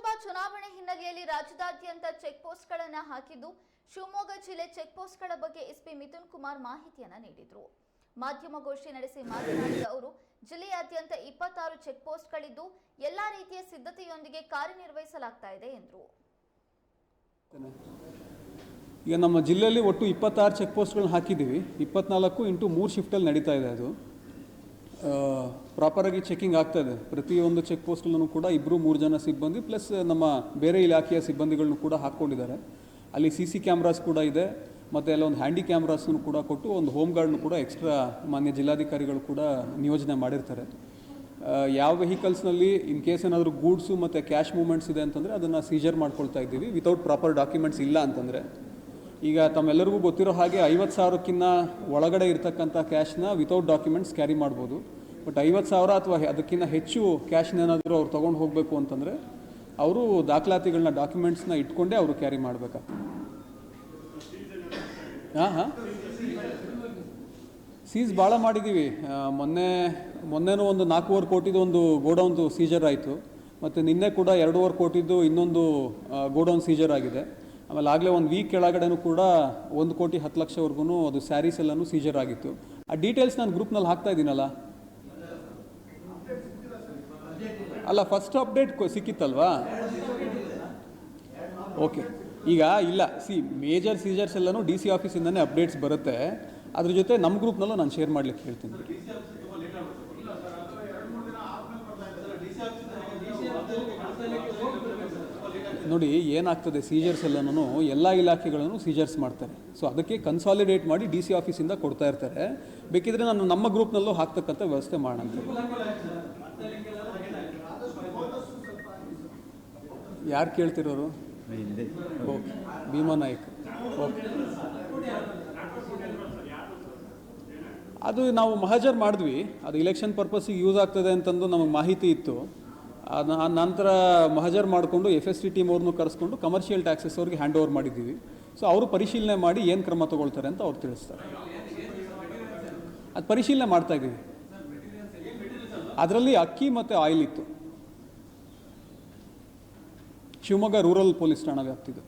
ಲೋಕಸಭಾ ಚುನಾವಣೆ ಹಿನ್ನೆಲೆಯಲ್ಲಿ ರಾಜ್ಯದಾದ್ಯಂತ ಚೆಕ್ ಪೋಸ್ಟ್ಗಳನ್ನು ಹಾಕಿದ್ದು, ಶಿವಮೊಗ್ಗ ಜಿಲ್ಲೆ ಚೆಕ್ ಪೋಸ್ಟ್ಗಳ ಬಗ್ಗೆ ಎಸ್ಪಿ ಮಿಥುನ್ ಕುಮಾರ್ ಮಾಹಿತಿಯನ್ನ ನೀಡಿದರು. ಮಾಧ್ಯಮಗೋಷ್ಠಿ ನಡೆಸಿ ಮಾತನಾಡಿದ ಅವರು, ಜಿಲ್ಲೆಯಾದ್ಯಂತ ಇಪ್ಪತ್ತಾರು ಚೆಕ್ ಪೋಸ್ಟ್ಗಳಿದ್ದು ಎಲ್ಲಾ ರೀತಿಯ ಸಿದ್ಧತೆಯೊಂದಿಗೆ ಕಾರ್ಯನಿರ್ವಹಿಸಲಾಗ್ತಾ ಇದೆ ಎಂದರು. ಈಗ ನಮ್ಮ ಜಿಲ್ಲೆಯಲ್ಲಿ ಒಟ್ಟು ಇಪ್ಪತ್ತಾರು ಚೆಕ್ ಪೋಸ್ಟ್ಗಳನ್ನ ಹಾಕಿದ್ದೀವಿ. ಇಪ್ಪತ್ನಾಲ್ಕು ಇಂಟು ಮೂರು ಶಿಫ್ಟಲ್ಲಿ ನಡೀತಾ ಇದೆ ಅದು. ಪ್ರಾಪರಾಗಿ ಚೆಕಿಂಗ್ ಇದೆ ಪ್ರತಿಯೊಂದು ಚೆಕ್ ಪೋಸ್ಟಲ್ಲೂ ಕೂಡ ಇಬ್ಬರು ಮೂರು ಜನ ಸಿಬ್ಬಂದಿ ಪ್ಲಸ್ ನಮ್ಮ ಬೇರೆ ಇಲಾಖೆಯ ಸಿಬ್ಬಂದಿಗಳನ್ನು ಕೂಡ ಹಾಕ್ಕೊಂಡಿದ್ದಾರೆ. ಅಲ್ಲಿ ಸಿ ಸಿ ಕ್ಯಾಮ್ರಾಸ್ ಕೂಡ ಇದೆ. ಮತ್ತು ಅಲ್ಲೊಂದು ಹ್ಯಾಂಡಿ ಕ್ಯಾಮ್ರಾಸನ್ನು ಕೂಡ ಕೊಟ್ಟು ಒಂದು ಹೋಮ್ ಗಾರ್ಡ್ನು ಕೂಡ ಎಕ್ಸ್ಟ್ರಾ ಮಾನ್ಯ ಜಿಲ್ಲಾಧಿಕಾರಿಗಳು ಕೂಡ ನಿಯೋಜನೆ ಮಾಡಿರ್ತಾರೆ. ಯಾವ ವೆಹಿಕಲ್ಸ್ನಲ್ಲಿ ಇನ್ ಕೇಸ್ ಏನಾದರೂ ಗೂಡ್ಸು ಮತ್ತು ಕ್ಯಾಶ್ ಮೂಮೆಂಟ್ಸ್ ಇದೆ ಅಂತಂದರೆ ಅದನ್ನು ಸೀಜರ್ ಮಾಡ್ಕೊಳ್ತಾ ಇದ್ದೀವಿ. ವಿತೌಟ್ ಪ್ರಾಪರ್ ಡಾಕ್ಯುಮೆಂಟ್ಸ್ ಇಲ್ಲ ಅಂತಂದರೆ. ಈಗ ತಮ್ಮೆಲ್ಲರಿಗೂ ಗೊತ್ತಿರೋ ಹಾಗೆ ಐವತ್ತು ಸಾವಿರಕ್ಕಿಂತ ಒಳಗಡೆ ಇರ್ತಕ್ಕಂಥ ಕ್ಯಾಶ್ನ ವಿತೌಟ್ ಡಾಕ್ಯುಮೆಂಟ್ಸ್ ಕ್ಯಾರಿ ಮಾಡ್ಬೋದು. ಬಟ್ ಐವತ್ತು ಸಾವಿರ ಅಥವಾ ಅದಕ್ಕಿಂತ ಹೆಚ್ಚು ಕ್ಯಾಶ್ನೇನಾದರೂ ಅವ್ರು ತೊಗೊಂಡು ಹೋಗಬೇಕು ಅಂತಂದರೆ ಅವರು ದಾಖಲಾತಿಗಳನ್ನ ಡಾಕ್ಯುಮೆಂಟ್ಸ್ನ ಇಟ್ಕೊಂಡೇ ಅವರು ಕ್ಯಾರಿ ಮಾಡಬೇಕಾಗ್ತದೆ. ಹಾಂ ಹಾಂ? ಸೀಸ್ ಭಾಳ ಮಾಡಿದ್ದೀವಿ ಮೊನ್ನೆ, ಮೊನ್ನೆನೂ ಒಂದು ನಾಲ್ಕೂವರೆ ಕೋಟಿದು ಒಂದು ಗೋಡೌನ್ದು ಸೀಜರ್ ಆಯಿತು. ಮತ್ತು ನಿನ್ನೆ ಕೂಡ ಎರಡೂವರೆ ಕೋಟಿದ್ದು ಇನ್ನೊಂದು ಗೋಡೌನ್ ಸೀಜರ್ ಆಗಿದೆ. ಆಮೇಲೆ ಆಗಲೇ ಒಂದು ವೀಕ್ ಕೆಳಗಡೆನೂ ಕೂಡ ಒಂದು ಕೋಟಿ ಹತ್ತು ಲಕ್ಷವರೆಗೂ ಅದು ಸ್ಯಾರೀಸ್ ಎಲ್ಲನೂ ಸೀಜರ್ ಆಗಿತ್ತು. ಆ ಡೀಟೇಲ್ಸ್ ನಾನು ಗ್ರೂಪ್ನಲ್ಲಿ ಹಾಕ್ತಾ ಇದ್ದೀನಲ್ಲ? ಅಲ್ಲ ಫಸ್ಟ್ ಅಪ್ಡೇಟ್ ಸಿಕ್ಕಿತ್ತಲ್ವಾ? ಓಕೆ ಈಗ ಇಲ್ಲ. ಸಿ ಮೇಜರ್ ಸೀಜರ್ಸ್ ಎಲ್ಲನೂ ಡಿ ಸಿ ಆಫೀಸಿಂದನೇ ಅಪ್ಡೇಟ್ಸ್ ಬರುತ್ತೆ. ಅದ್ರ ಜೊತೆ ನಮ್ಮ ಗ್ರೂಪ್ನಲ್ಲೂ ನಾನು ಶೇರ್ ಮಾಡ್ಲಿಕ್ಕೆ ಹೇಳ್ತೀನಿ. ನೋಡಿ ಏನಾಗ್ತದೆ ಸೀಜರ್ಸ್ ಎಲ್ಲನೂ? ಎಲ್ಲ ಇಲಾಖೆಗಳನ್ನು ಸೀಜರ್ಸ್ ಮಾಡ್ತಾರೆ. ಸೊ ಅದಕ್ಕೆ ಕನ್ಸಾಲಿಡೇಟ್ ಮಾಡಿ ಡಿ ಸಿ ಆಫೀಸಿಂದ ಕೊಡ್ತಾ ಇರ್ತಾರೆ. ಬೇಕಿದ್ರೆ ನಾನು ನಮ್ಮ ಗ್ರೂಪ್ನಲ್ಲೂ ಹಾಕ್ತಕ್ಕಂಥ ವ್ಯವಸ್ಥೆ ಮಾಡೋಣ ಯಾರು ಕೇಳ್ತಿರೋರು? ಓಕೆ ಭೀಮಾ ನಾಯ್ಕ. ಓಕೆ ಅದು ನಾವು ಮಹಜರ್ ಮಾಡಿದ್ವಿ. ಅದು ಇಲೆಕ್ಷನ್ ಪರ್ಪಸ್ಸಿಗೆ ಯೂಸ್ ಆಗ್ತದೆ ಅಂತಂದು ನಮಗೆ ಮಾಹಿತಿ ಇತ್ತು. ಅದು ಆ ನಂತರ ಮಹಜರ್ ಮಾಡಿಕೊಂಡು ಎಫ್ ಎಸ್ ಟಿ ಟೀಮ್ ಅವ್ರನ್ನೂ ಕರೆಸ್ಕೊಂಡು ಕಮರ್ಷಿಯಲ್ ಟ್ಯಾಕ್ಸಸ್ ಅವ್ರಿಗೆ ಹ್ಯಾಂಡ್ ಓವರ್ ಮಾಡಿದ್ದೀವಿ. ಸೊ ಅವರು ಪರಿಶೀಲನೆ ಮಾಡಿ ಏನು ಕ್ರಮ ತಗೊಳ್ತಾರೆ ಅಂತ ಅವ್ರು ತಿಳಿಸ್ತಾರೆ. ಅದು ಪರಿಶೀಲನೆ ಮಾಡ್ತಾ ಇದ್ದೀವಿ. ಅದರಲ್ಲಿ ಅಕ್ಕಿ ಮತ್ತು ಆಯಿಲ್ ಇತ್ತು. ಶಿವಮೊಗ್ಗ ರೂರಲ್ ಪೊಲೀಸ್ ಠಾಣಾ ವ್ಯಾಪ್ತಿದು